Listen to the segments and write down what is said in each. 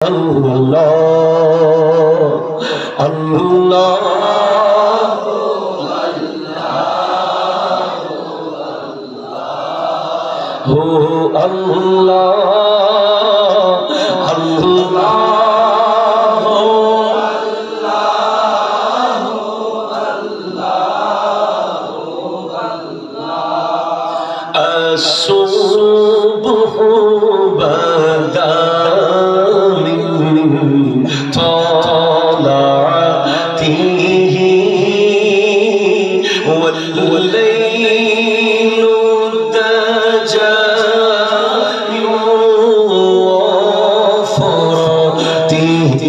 আল্লাহ আল্লাহ হো আল্লাহ আল্লাহ আসুন طالعته والليل الدجى وفراته.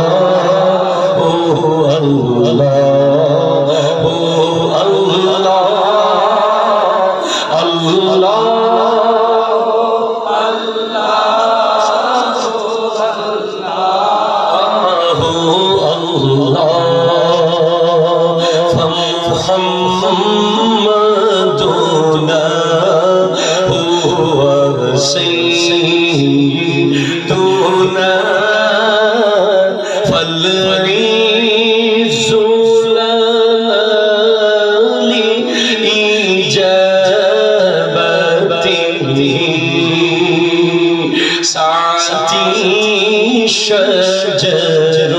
فمحمدنا هو سيدنا فالغيث لنا لإجابته ساعتي الشجر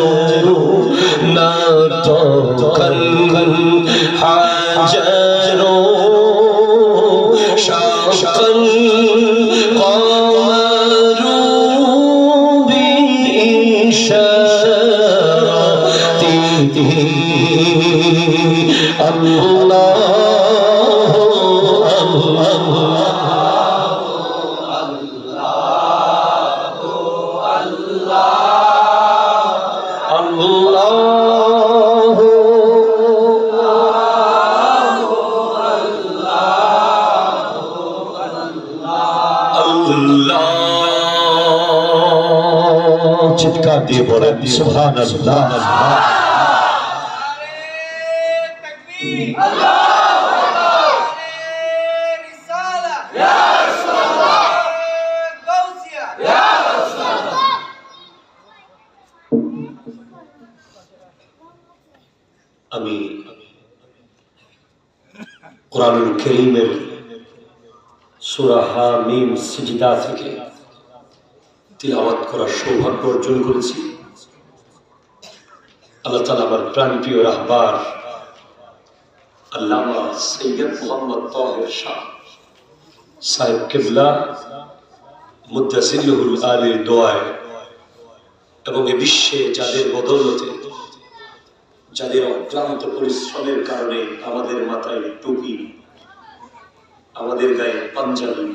چٹکا دیے بولے سبحان اللہ سبحان اللہ. আমি কোরআনুল করিমের সূরা হামিম সিজদা থেকে তিলাওয়াত করার সৌভাগ্য অর্জন করেছি। আল্লাহ তাআলা আমার প্রাণপ্রিয় রাহবার আল্লামা সৈয়দ মোহাম্মদ তাহের শাহ সাহেব কেবলা মুদাসিল্লুহুল আলীর দোয়ায় এবং এ বিশ্বে যাদের বদৌলতে যাদের অক্লান্ত পরিশ্রমের কারণে আমাদের মাথায় টুপি আমাদের গায়ে পাঞ্জাবি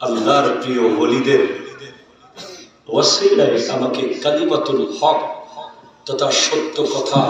আল্লাহর প্রিয় হলিদের ওয়াসিলায় আমাকে কালিমাতুল হক তথা সত্য কথা